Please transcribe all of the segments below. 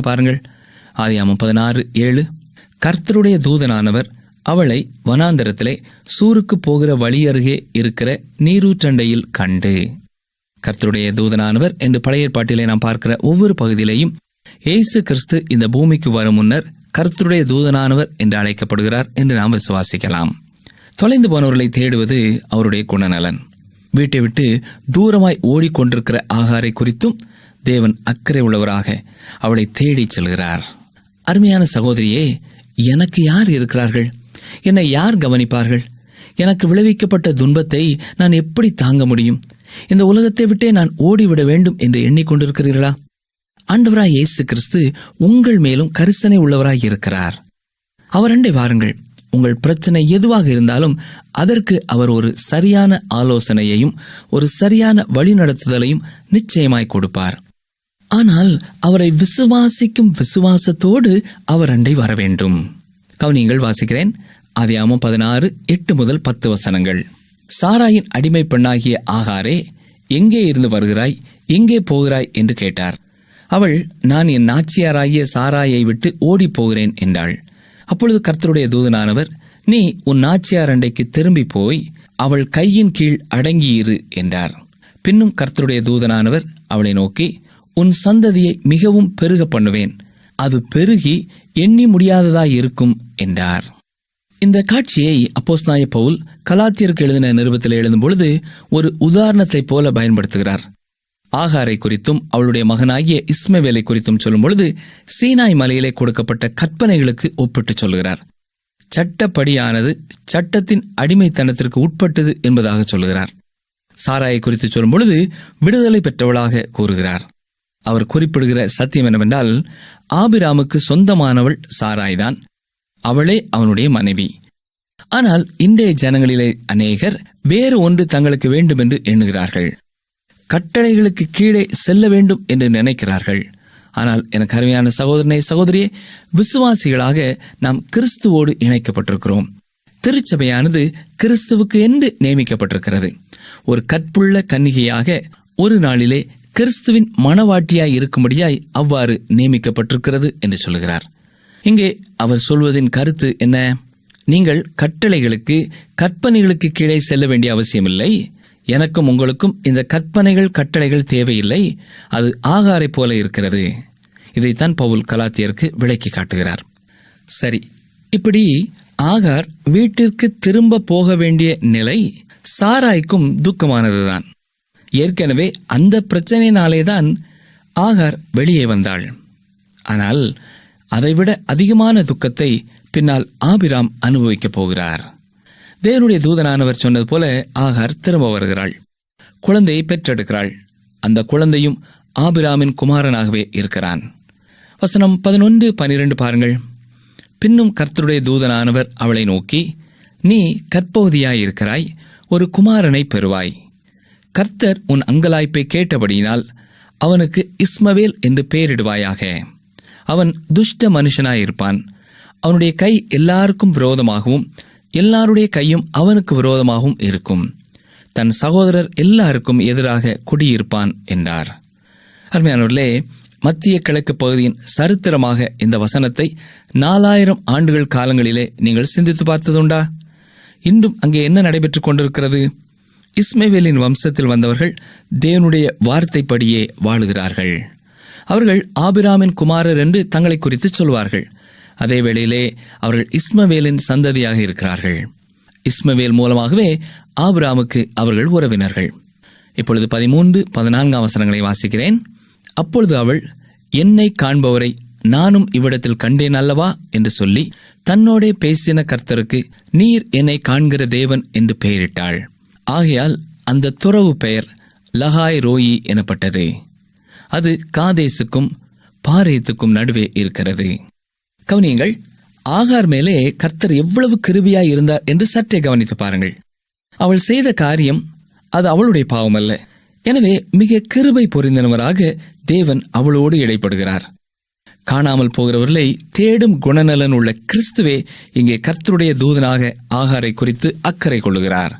பாருங்கள். ஆதியாமம் பதினாறு ஏழு. கர்த்தருடைய தூதனானவர் அவளை வனாந்தரத்திலே சூருக்கு போகிற வழி அருகே இருக்கிற நீரூற்றண்டையில் கண்டு. கர்த்தருடைய தூதனானவர் என்று பழைய ஏற்பாட்டிலே நாம் பார்க்கிற ஒவ்வொரு பகுதியிலையும் இயேசு கிறிஸ்து இந்த பூமிக்கு வரும் முன்னர் கர்த்தருடைய தூதனானவர் என்று அழைக்கப்படுகிறார் என்று நாம் விசுவாசிக்கலாம். தொலைந்து போனவர்களை தேடுவது அவருடைய குணநலன். வீட்டை விட்டு தூரமாய் ஓடிக்கொண்டிருக்கிற ஆகாரை குறித்தும் தேவன் அக்கறை உள்ளவராக அவளை தேடிச் செல்கிறார். அருமையான சகோதரியே எனக்கு யார் இருக்கிறார்கள்? என்னை யார் கவனிப்பார்கள்? எனக்கு விளைவிக்கப்பட்ட துன்பத்தை நான் எப்படி தாங்க முடியும்? இந்த உலகத்தை விட்டே நான் ஓடிவிட வேண்டும் என்று எண்ணிக்கொண்டிருக்கிறீர்களா? ஆண்டவராய் இயேசு கிறிஸ்து உங்கள் மேலும் கரிசனை உள்ளவராய் இருக்கிறார். அவரண்டை வாருங்கள். உங்கள் பிரச்சனை எதுவாக இருந்தாலும் அதற்கு அவர் ஒரு சரியான ஆலோசனையையும் ஒரு சரியான வழிநடத்துதலையும் நிச்சயமாய் கொடுப்பார். ஆனால் அவரை விசுவாசிக்கும் விசுவாசத்தோடு அவர் அண்டை வர வேண்டும். கவனியங்கள் வாசிக்கிறேன். அதியாமம் பதினாறு எட்டு முதல் பத்து வசனங்கள். சாராயின் அடிமை பெண்ணாகிய ஆகாரே எங்கே இருந்து வருகிறாய்? எங்கே போகிறாய்? என்று கேட்டார். அவள் நான் என் நாச்சியாராகிய சாராயை விட்டு ஓடிப் போகிறேன் என்றாள். அப்பொழுது கர்த்தருடைய தூதனானவர் நீ உன் நாச்சியார் அண்டைக்கு திரும்பி போய் அவள் கையின் கீழ் அடங்கியிரு என்றார். பின்னும் கர்த்தருடைய தூதனானவர் அவளை நோக்கி உன் சந்ததியை மிகவும் பெருக பண்ணுவேன். அது பெருகி எண்ணி முடியாததாய் இருக்கும் என்றார். இந்த காட்சியை அப்போஸ்நாய பவுல் கலாத்தியருக்கு எழுதின நிருபத்தில் எழுதும் பொழுது ஒரு உதாரணத்தைப் போல பயன்படுத்துகிறார். ஆகாரை குறித்தும் அவளுடைய மகனாகிய இஸ்மவேலை குறித்தும் சொல்லும் பொழுது சீனாய் மலையிலே கொடுக்கப்பட்ட கற்பனைகளுக்கு ஒப்பிட்டு சொல்கிறார் சட்டப்படியானது சட்டத்தின் அடிமைத்தனத்திற்கு உட்பட்டது என்பதாக சொல்கிறார் சாராயை குறித்து சொல்லும் பொழுது விடுதலை பெற்றவளாக கூறுகிறார். அவர் குறிப்பிடுகிற சத்தியம் என்னவென்றால் ஆபிராமுக்கு சொந்தமானவள் சாராய்தான். அவளே அவனுடைய மனைவி. ஆனால் இன்றைய ஜனங்களிலே அநேகர் வேறு ஒன்று தங்களுக்கு வேண்டும் என்று எண்ணுகிறார்கள். கட்டளைகளுக்கு கீழே செல்ல வேண்டும் என்று நினைக்கிறார்கள். ஆனால் எனக்கு அருமையான சகோதரனை சகோதரியே விசுவாசிகளாக நாம் கிறிஸ்துவோடு இணைக்கப்பட்டிருக்கிறோம். திருச்சபையானது கிறிஸ்துவுக்கு என்று நியமிக்கப்பட்டிருக்கிறது. ஒரு கற்புள்ள கன்னிகையாக ஒரு நாளிலே கிறிஸ்துவின் மனவாட்டியாய் இருக்கும்படியாய் அவ்வாறு நியமிக்கப்பட்டிருக்கிறது என்று சொல்லுகிறார். இங்கே அவர் சொல்வதின் கருத்து என்ன? நீங்கள் கட்டளைகளுக்கு கற்பனைகளுக்கு கீழே செல்ல வேண்டிய அவசியமில்லை. எனக்கும் உங்களுக்கும் இந்த கற்பனைகள் கட்டளைகள் தேவையில்லை. அது ஆகாரை போல இருக்கிறது. இதைத்தான் பவுல் கலாத்தியருக்கு விளக்கி காட்டுகிறார். சரி இப்படி ஆகார் வீட்டிற்கு திரும்ப போக வேண்டிய நிலை சாராய்க்கும் துக்கமானதுதான். ஏற்கனவே அந்த பிரச்சனையினாலே தான் ஆகார் வெளியே வந்தாள். ஆனால் அதைவிட அதிகமான துக்கத்தை பின்னால் ஆபிராம் அனுபவிக்கப் போகிறார். தேவனுடைய தூதனானவர் சொன்னது போல ஆகார் திரும்ப வருகிறாள். குழந்தையை பெற்றெடுக்கிறாள். அந்த குழந்தையும் ஆபிராமின் குமாரனாகவே இருக்கிறான். வசனம் பதினொன்று பனிரெண்டு பாருங்கள். பின்னும் கர்த்தருடைய தூதனானவர் அவளை நோக்கி நீ கற்பவதியாயிருக்கிறாய் ஒரு குமாரனை பெறுவாய். கர்த்தர் உன் அங்கலாய்ப்பை கேட்டபடியினால் அவனுக்கு இஸ்மவேல் என்று பெயரிடுவாயாக. அவன் துஷ்ட மனுஷனாயிருப்பான். அவனுடைய கை எல்லாருக்கும் விரோதமாகவும் எல்லாருடைய கையும் அவனுக்கு விரோதமாகவும் இருக்கும். தன் சகோதரர் எல்லாருக்கும் எதிராக குடியிருப்பான் என்றார். அருமையானவர்களே மத்திய கிழக்கு பகுதியின் சரித்திரமாக இந்த வசனத்தை நாலாயிரம் ஆண்டுகள் காலங்களிலே நீங்கள் சிந்தித்து பார்த்ததுண்டா? இன்றும் அங்கே என்ன நடைபெற்றுக் கொண்டிருக்கிறது? இஸ்மேவேலின் வம்சத்தில் வந்தவர்கள் தேவனுடைய வார்த்தைப்படியே வாழுகிறார்கள். அவர்கள் ஆபிராமின் குமாரர் என்று தங்களை குறித்து சொல்வார்கள். அதே வேளையிலே அவர்கள் இஸ்மவேலின் சந்ததியாக இருக்கிறார்கள். இஸ்மவேல் மூலமாகவே ஆபிராமுக்கு அவர்கள் உறவினர்கள். இப்பொழுது பதிமூன்று பதினான்காம் அவசரங்களை வாசிக்கிறேன். அப்பொழுது அவள் என்னை காண்பவரை நானும் இவ்விடத்தில் கண்டேன் அல்லவா? என்று சொல்லி தன்னோடே பேசின கர்த்தருக்கு நீர் என்னை காண்கிற தேவன் என்று பெயரிட்டாள். ஆகையால் அந்த துறவு பெயர் லஹாய் ரோயி எனப்பட்டது. அது காதேசுக்கும் பாரேத்துக்கும் நடுவே இருக்கிறது. கவனியங்கள் ஆகார் மேலே கர்த்தர் எவ்வளவு கிருபியாய் இருந்தார் என்று சற்றே கவனித்து பாருங்கள். அவள் செய்த காரியம் அது அவளுடைய பாவம் அல்ல எனவே மிக கிருபை பொரிந்தனவராக தேவன் அவளோடு இடைப்படுகிறார். காணாமல் போகிறவர்களை தேடும் குணநலன் உள்ள கிறிஸ்துவே இங்கே கர்த்தருடைய தூதனாக ஆகாரை குறித்து அக்கறை கொள்ளுகிறார்.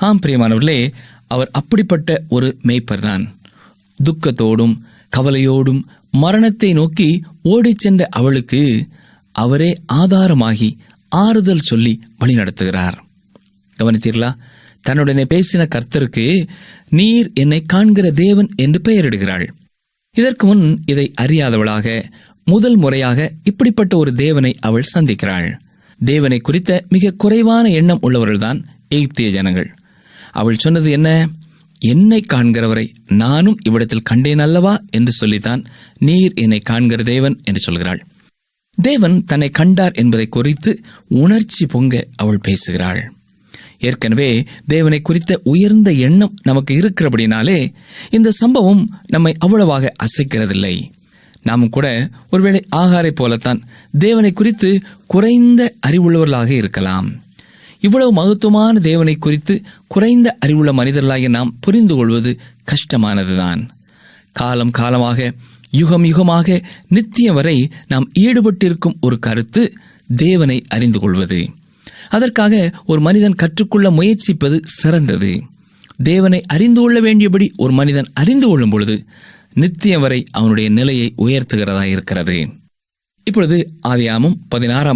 ஆம் பிரியமானவர்களே அவர் அப்படிப்பட்ட ஒரு மேய்ப்பர்தான். துக்கத்தோடும் கவலையோடும் மரணத்தை நோக்கி ஓடிச் சென்ற அவளுக்கு அவரே ஆதாரமாகி ஆறுதல் சொல்லி வழிநடத்துகிறார் கவனித்தீர்களா? தன்னுடனே பேசின கர்த்தருக்கு நீர் என்னை காண்கிற தேவன் என்று பெயரிடுகிறாள். இதற்கு முன் இதை அறியாதவளாக முதல் முறையாக இப்படிப்பட்ட ஒரு தேவனை அவள் சந்திக்கிறாள். தேவனை குறித்த மிக குறைவான எண்ணம் உள்ளவர்கள்தான் எகிப்திய ஜனங்கள். அவள் சொன்னது என்ன? என்னை காண்கிறவரை நானும் இவ்விடத்தில் கண்டேன் அல்லவா? என்று சொல்லித்தான். நீர் என்னை காண்கிற தேவன் என்று சொல்கிறாள். தேவன் தன்னை கண்டார் என்பதை குறித்து உணர்ச்சி பொங்க அவள் பேசுகிறாள். ஏற்கனவே தேவனை குறித்த உயர்ந்த எண்ணம் நமக்கு இருக்கிறபடினாலே இந்த சம்பவம் நம்மை அவ்வளவாக அசைக்கிறதில்லை. நாமும் கூட ஒருவேளை ஆகாரை போலத்தான் தேவனை குறித்து குறைந்த அறிவுள்ளவர்களாக இருக்கலாம். இவ்வளவு மகத்துவமான தேவனை குறித்து குறைந்த அறிவுள்ள மனிதர்களாகிய நாம் புரிந்து கொள்வது கஷ்டமானதுதான். காலம் காலமாக யுகம் யுகமாக நித்தியம் வரை நாம் ஈடுபட்டிருக்கும் ஒரு கருத்து தேவனை அறிந்து கொள்வது. அதற்காக ஒரு மனிதன் கற்றுக்கொள்ள முயற்சிப்பது சிறந்தது. தேவனை அறிந்து கொள்ள வேண்டியபடி ஒரு மனிதன் அறிந்து கொள்ளும் பொழுது நித்தியம் வரை அவனுடைய நிலையை உயர்த்துகிறதா இருக்கிறது. இப்பொழுது ஆவியாமும் பதினாறாம்